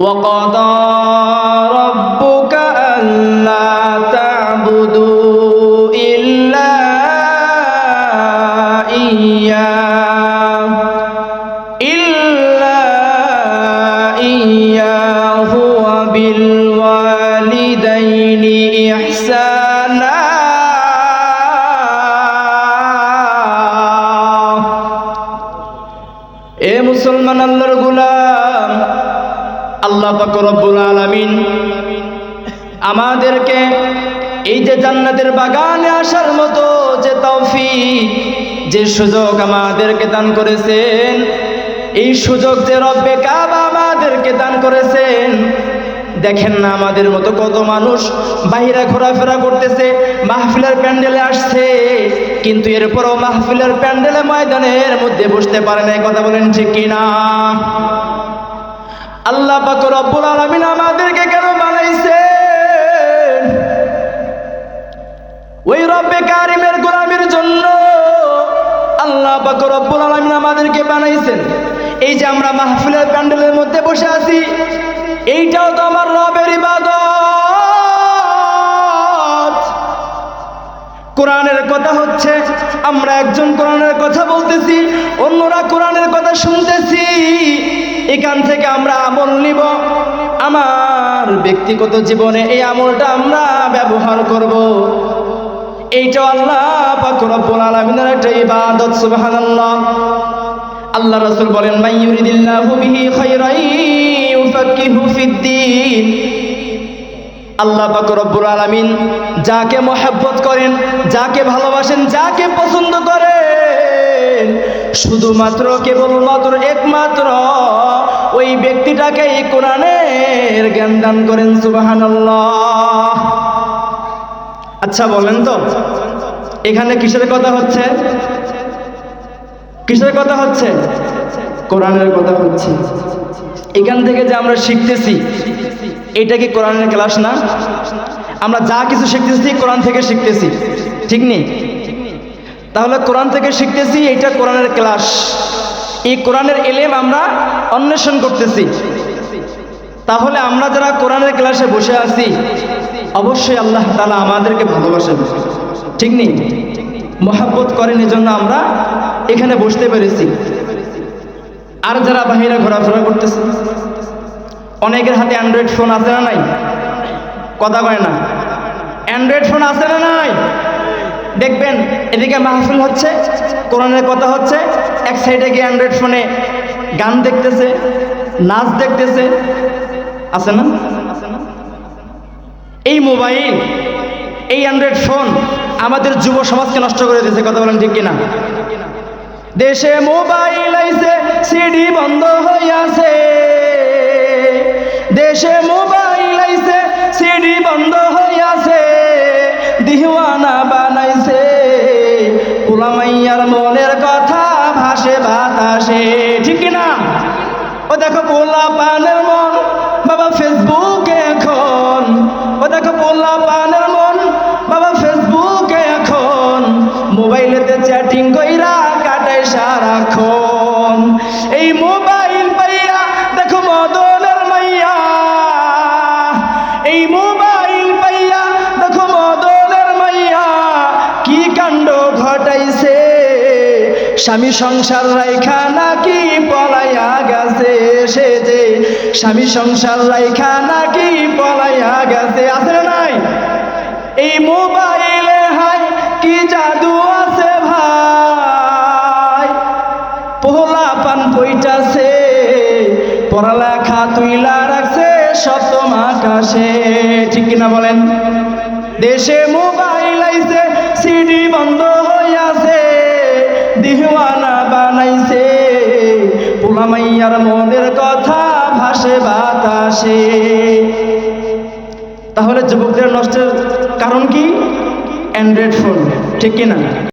وقضى ربك ألا تعبدوا إلا إياه إلا إياه وبالوالدين إحسانا এ মুসলমান আল্লাহর গুলাম আল্লাহ রব্বুল আলামিন আমাদেরকে এই যে জান্নাতের বাগানে আসার মতো যে তৌফিক, যে সুযোগ আমাদেরকে দান করেছেন, এই সুযোগ যে রব্বে কাবা আমাদেরকে দান করেছেন, দেখেন না আমাদের মতো কত মানুষ বাহিরে ঘোরাফেরা করতেছে, মাহফিলের প্যান্ডেলে আসছে, কিন্তু এরপরও মাহফিলের প্যান্ডেলে ময়দানের মধ্যে বসতে পারে না কথা বলেন ঠিক কিনা? আল্লাহ পাক রব্বুল আলামিন আমাদেরকে কেন বানাইছে? ওই রব্বে কারিমের গোলামের জন্য আল্লাহ পাক রব্বুল আলামিন আমাদেরকে বানাইছেন। এই যে আমরা মাহফিলের প্যান্ডেলের মধ্যে বসে আছি, এইটাও তো আমার রবের ইবাদত। কোরআনের কথা হচ্ছে, আমরা একজন কোরআনের কথা বলতেছি, অন্যরা কোরআনের কথা শুনতেছি। এখান থেকে আমরা আমল নিব। আমার ব্যক্তিগত জীবনে এই আমলটা আমরা ব্যবহার করব। এইটা আল্লাহ পাক রব্বুল আলামিনের একটা ইবাদত, সুবহানাল্লাহ। আল্লাহ রাসূল বলেন ইউরিদিল্লাহু বিহি খায়রান ইউফাক্কিহু ফিদ্দিন আল্লাহ পাক রব্বুল আলামিন যাকে মহব্বত করেন, যাকে ভালোবাসেন, যাকে পছন্দ করেন শুধুমাত্র কেবলমাত্র একমাত্র ওই ব্যক্তিটাকে এই কোরআনের জ্ঞান দান করেন, সুবহানাল্লাহ। আচ্ছা বলেন তো, এখানে কিসের কথা হচ্ছে? কিসের কথা হচ্ছে? কোরআনের কথা হচ্ছে। এখান থেকে যে আমরা শিখতেছি, এটা কি কোরআনের ক্লাস না? আমরা যা কিছু শিখতেছি, কোরআন থেকে শিখতেছি, ঠিক নেই? তাহলে কোরআন থেকে শিখতেছি এটা কোরআনের ক্লাস। এই কোরআনের এলেম আমরা অন্বেষণ করতেছি। তাহলে আমরা যারা কোরআনের ক্লাসে বসে আছি, অবশ্যই আল্লাহ তালা আমাদেরকে ভালোবাসেন। ঠিক নেই? মহাব্বত করেন, এজন্য আমরা এখানে বসতে পেরেছি। আর যারা বাহিরে ঘোরাফেরা করতেছে, অনেকের হাতে অ্যান্ড্রয়েড ফোন আছে না নাই? কথা কয় না। অ্যান্ড্রয়েড ফোন আছে না নাই? দেখবেন, এদিকে মাহফিল হচ্ছে, কোরআনের কথা হচ্ছে, এক সাইডে গিয়ে অ্যান্ড্রয়েড ফোনে গান দেখতেছে, নাচ দেখতেছে। আছে না? এই মোবাইল, এই অ্যান্ড্রয়েড ফোন আমাদের যুব সমাজকে নষ্ট করে দিয়েছে, কথা বলেন ঠিক কিনা? দেশে মোবাইল আইছে সিডি বন্ধ হইয়াছে। দেশে মোবাইল আইছে সিডি বন্ধ হইয়াছে। বানাইছে পোলামাইয়ার মনের কথা ভাসে বাতাসে ঠিক না ও দেখো পোলা পানের স্বামী সংসার রাইখা নাকি পলাইয়া গেছে? সে যে স্বামী সংসার রাইখা নাকি পলাইয়া গেছে? আছে নাই? এই মোবাইলে হাই কি জাদু আছে ভাই? পোহলা পান বইটাছে পড়ালেখা তুইলা রাখছে, সপ্তম আকাশে। ঠিক কিনা বলেন? দেশে মোবাইল আইছে, সিডি বন্ধ পোলামাইয়ার মনের কথা ভাসে বাতাসে। তাহলে যুবকদের নষ্টের কারণ কি? অ্যান্ড্রয়েড ফোন ঠিক কিনা?